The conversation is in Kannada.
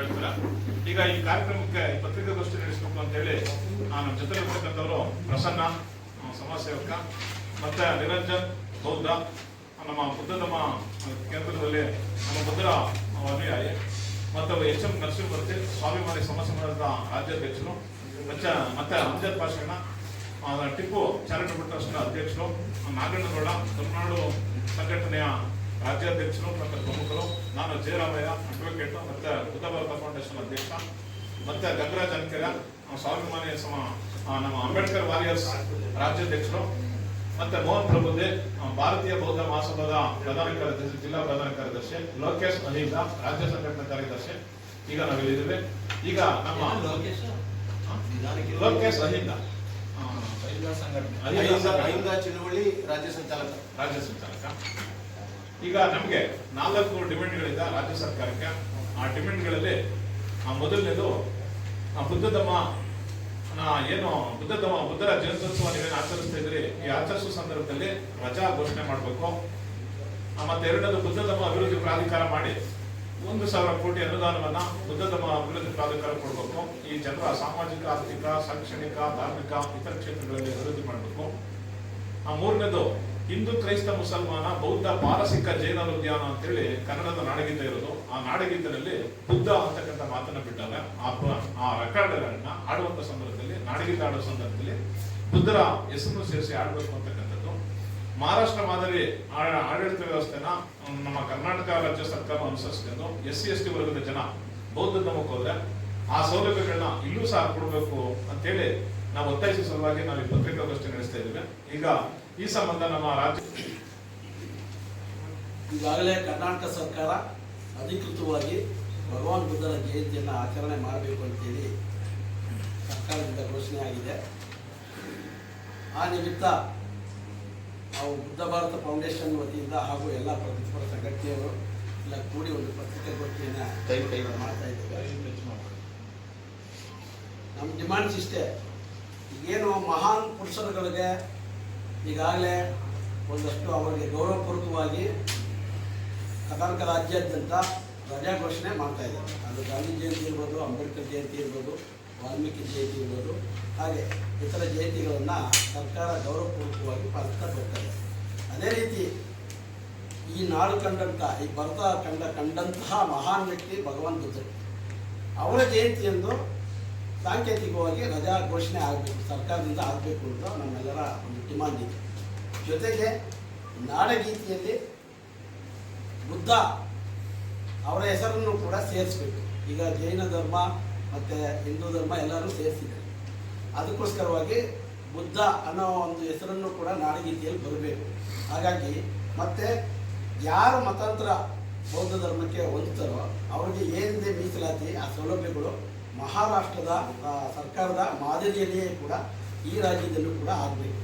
ಹೇಳ್ತೀರ? ಈಗ ಈ ಕಾರ್ಯಕ್ರಮಕ್ಕೆ ಪತ್ರಿಕಾಗೋಷ್ಠಿ ನಡೆಸಬೇಕು ಅಂತ ಹೇಳಿ ನಾನು ಜೊತೆ ಇರ್ತಕ್ಕಂಥವ್ರು ಪ್ರಸನ್ನ ಸಮಾಜ ಸೇವಕ ಮತ್ತೆ ನಿರಂಜನ್, ಬೌದ್ಧ, ನಮ್ಮ ಬುದ್ಧಧಮ್ಮ ಕೇಂದ್ರದಲ್ಲಿ ನಮ್ಮ ಬುದ್ಧರ ಅನುಯಾಯಿ, ಮತ್ತು ಎಚ್ ಎಂ ನರಸಿಂಹಮೂರ್ತಿ, ಸ್ವಾಭಿಮಾನಿ ಸಮಾಜ ಸಮಾಜದ ರಾಜ್ಯಾಧ್ಯಕ್ಷರು, ಮತ್ತೆ ಮತ್ತೆ ಅಂಜದ್ ಪಾಷಣ್ಣ ಟಿಪ್ಪು ಚಾರಿಟಬಲ್ ಟ್ರಸ್ಟ್ನ ಅಧ್ಯಕ್ಷರು, ನಾಗಣ್ಣಗೌಡ, ತಮಿಳುನಾಡು ಸಂಘಟನೆಯ ರಾಜ್ಯಾಧ್ಯಕ್ಷರು ಮತ್ತು ಪ್ರಮುಖರು ನಾನು ಜಯರಾಮಯ್ಯ ಅಡ್ವೊಕೇಟ್ ಮತ್ತೆ ಬುದ್ಧ ಭಾರತ ಫೌಂಡೇಶನ್ ಅಧ್ಯಕ್ಷ ಮತ್ತೆ ಗಂಗರಾಜ್ ಅನ್ಕೆರ ಸ್ವಾಭಿಮಾನಿ ಸಮ ನಮ್ಮ ಅಂಬೇಡ್ಕರ್ ವಾರಿಯರ್ಸ್ ರಾಜ್ಯಾಧ್ಯಕ್ಷರು ಮತ್ತೆ ಮೋಹನ್ ಪ್ರಭುದೆ ಭಾರತೀಯ ಬೌದ್ಧ ಮಹಾಸಭಾದ ಪ್ರಧಾನ ಕಾರ್ಯದರ್ಶಿ ಜಿಲ್ಲಾ ಪ್ರಧಾನ ಕಾರ್ಯದರ್ಶಿ ಲೋಕೇಶ್ ಅಹಿಂದ ರಾಜ್ಯ ಸಂಘಟನಾ ಕಾರ್ಯದರ್ಶಿ. ಈಗ ನಾವಿಲ್ಲಿದ್ದೇವೆ. ಈಗ ನಮ್ಮ? ಲೋಕೇಶ್? ಅಹಿಂದ ಅಹಿಂದ ಚಳುವಳಿ ರಾಜ್ಯ ಸಂಚಾಲಕ. ರಾಜ್ಯ ಸಂಚಾಲಕ. ಈಗ ನಮಗೆ ನಾಲ್ಕು ಡಿಮ್ಯಾಂಡ್ಗಳಿದೆ ರಾಜ್ಯ ಸರ್ಕಾರಕ್ಕೆ ಆ ಡಿಮ್ಯಾಂಡ್ಗಳಲ್ಲಿ ಆ ಮೊದಲನೇದು ಆ ಬುದ್ಧಧಮ್ಮ ಆ, ಏನು ಬುದ್ಧಧಮ್ಮ ಬುದ್ಧರ ಜಯಂತ್ಯೋತ್ಸವ ನೀವೇನು ಆಚರಿಸ್ತಾ ಇದ್ರಿ ಈ ಆಚರಿಸುವ ಸಂದರ್ಭದಲ್ಲಿ ರಜಾ ಘೋಷಣೆ ಮಾಡಬೇಕು. ಮತ್ತೆ ಎರಡನೇದು ಬುದ್ಧಧಮ್ಮ ಅಭಿವೃದ್ಧಿ ಪ್ರಾಧಿಕಾರ ಮಾಡಿ ಒಂದು ಸಾವಿರ ಕೋಟಿ ಅನುದಾನವನ್ನ ಬುದ್ಧಧಮ್ಮ ಅಭಿವೃದ್ಧಿ ಪ್ರಾಧಿಕಾರ ಕೊಡಬೇಕು. ಈ ಜನರ ಸಾಮಾಜಿಕ ಆರ್ಥಿಕ ಶೈಕ್ಷಣಿಕ ಧಾರ್ಮಿಕ ಇತರ ಕ್ಷೇತ್ರಗಳಲ್ಲಿ ಅಭಿವೃದ್ಧಿ ಮಾಡಬೇಕು. ಆ ಮೂರನೇದು ಹಿಂದೂ ಕ್ರೈಸ್ತ ಮುಸಲ್ಮಾನ, ಬೌದ್ಧ ಪಾರಸಿಕ ಜೈನ ಉದ್ಯಾನ ಅಂತೇಳಿ ಕನ್ನಡದ ನಾಡಗೀತೆ ಇರೋದು. ಆ ನಾಡಗೀತೆನಲ್ಲಿ ಬುದ್ಧ ಅಂತಕ್ಕಂಥ ಮಾತನ್ನ ಬಿಟ್ಟಾಗ ಆ ಆ ರೆಕಾರ್ಡ್ಗಳನ್ನ ಆಡುವಂತ ಸಂದರ್ಭದಲ್ಲಿ, ನಾಡಗೀತೆ ಆಡುವ ಸಂದರ್ಭದಲ್ಲಿ ಬುದ್ಧರ ಹೆಸರನ್ನು ಸೇರಿಸಿ ಆಡಬೇಕು ಅಂತಕ್ಕಂಥದ್ದು. ಮಹಾರಾಷ್ಟ್ರ ಮಾದರಿ ಆಡಳಿತ ವ್ಯವಸ್ಥೆನ ನಮ್ಮ ಕರ್ನಾಟಕ ರಾಜ್ಯ ಸರ್ಕಾರ ಅನುಸರಿಸ್ಕೊಂಡು ಎಸ್ ಸಿ ಎಸ್ ಟಿ ವರ್ಗದ ಜನ ಬೌದ್ಧ ಧರ್ಮಕ್ಕೆ ಹೋದ್ರೆ ಆ ಸೌಲಭ್ಯಗಳನ್ನ ಇಲ್ಲೂ ಸಹ ಕೊಡಬೇಕು ಅಂತೇಳಿ ನಾವು ಒತ್ತಾಯಿಸುವ ಸಲುವಾಗಿ ನಾವು ಈ ಪತ್ರಿಕಾಗೋಷ್ಠಿ ನಡೆಸ್ತಾ ಇದ್ದೇವೆ. ಈಗ ಈ ಸಂಬಂಧ ನಮ್ಮ ರಾಜ್ಯ ಈಗಾಗಲೇ ಕರ್ನಾಟಕ ಸರ್ಕಾರ ಅಧಿಕೃತವಾಗಿ ಭಗವಾನ್ ಬುದ್ಧನ ಜಯಂತಿಯನ್ನು ಆಚರಣೆ ಮಾಡಬೇಕು ಅಂತೇಳಿ ಸರ್ಕಾರದಿಂದ ಘೋಷಣೆ ಆಗಿದೆ. ಆ ನಿಮಿತ್ತ ನಾವು ಬುದ್ಧ ಭಾರತ ಫೌಂಡೇಶನ್ ವತಿಯಿಂದ ಹಾಗೂ ಎಲ್ಲ ಪ್ರತಿಪರ ಸಂಘಟನೆಯವರು ಎಲ್ಲ ಕೂಡಿ ಒಂದು ಪತ್ರಿಕಾಗೋಷ್ಠಿಯನ್ನು ಕೈ ಕೈ ಮಾಡ್ತಾ ಇದ್ದೇವೆ. ನಮ್ಮ ಡಿಮಾಂಡ್ಸ್ ಇಷ್ಟೇ. ಏನು ಮಹಾನ್ ಪುರುಷರುಗಳಿಗೆ ಈಗಾಗಲೇ ಒಂದಷ್ಟು ಅವರಿಗೆ ಗೌರವಪೂರ್ವಕವಾಗಿ ಕರ್ನಾಟಕ ರಾಜ್ಯಾದ್ಯಂತ ರಜಾ ಘೋಷಣೆ ಮಾಡ್ತಾ ಇದ್ದಾರೆ. ಅದು ಗಾಂಧಿ ಜಯಂತಿ ಇರ್ಬೋದು, ಅಂಬೇಡ್ಕರ್ ಜಯಂತಿ ಇರ್ಬೋದು, ವಾಲ್ಮೀಕಿ ಜಯಂತಿ ಇರ್ಬೋದು, ಹಾಗೆ ಇತರ ಜಯಂತಿಗಳನ್ನು ಸರ್ಕಾರ ಗೌರವಪೂರ್ವಕವಾಗಿ ಪಾಲಿಸ್ತಾ ಬರ್ತಾರೆ ಅದೇ ರೀತಿ ಈ ನಾಡು ಕಂಡಂಥ ಈ ಭರತ ಕಂಡ, ಕಂಡಂತಹ ಮಹಾನ್ ವ್ಯಕ್ತಿ ಭಗವಾನ್ ಬುದ್ಧರು. ಅವರ ಜಯಂತಿಯಂದು ಸಾಂಕೇತಿಕವಾಗಿ ರಜಾ ಘೋಷಣೆ ಆಗಬೇಕು, ಸರ್ಕಾರದಿಂದ ಆಗಬೇಕು ಅಂತ ನಮ್ಮೆಲ್ಲರ ಒಂದು ಡಿಮಾಂಡ್ ಇದೆ ಜೊತೆಗೆ ನಾಡಗೀತೆಯಲ್ಲಿ ಬುದ್ಧ ಅವರ ಹೆಸರನ್ನು ಕೂಡ ಸೇರಿಸ್ಬೇಕು. ಈಗ ಜೈನ ಧರ್ಮ ಮತ್ತು ಹಿಂದೂ ಧರ್ಮ ಎಲ್ಲರೂ ಸೇರಿಸಿದ್ದಾರೆ ಅದಕ್ಕೋಸ್ಕರವಾಗಿ ಬುದ್ಧ ಅನ್ನೋ ಒಂದು ಹೆಸರನ್ನು ಕೂಡ ನಾಡಗೀತೆಯಲ್ಲಿ ಬರಬೇಕು. ಹಾಗಾಗಿ ಮತ್ತು ಯಾರು ಮತಾಂತರ ಬೌದ್ಧ ಧರ್ಮಕ್ಕೆ ಹೊಂದುತ್ತಾರೋ ಅವರಿಗೆ ಏನಿದೆ ಮೀಸಲಾತಿ, ಆ ಸೌಲಭ್ಯಗಳು ಮಹಾರಾಷ್ಟ್ರದ ಸರ್ಕಾರದ ಮಾದರಿಯಲ್ಲಿಯೇ ಕೂಡ ಈ ರಾಜ್ಯದಲ್ಲೂ ಕೂಡ ಆಗಬೇಕು.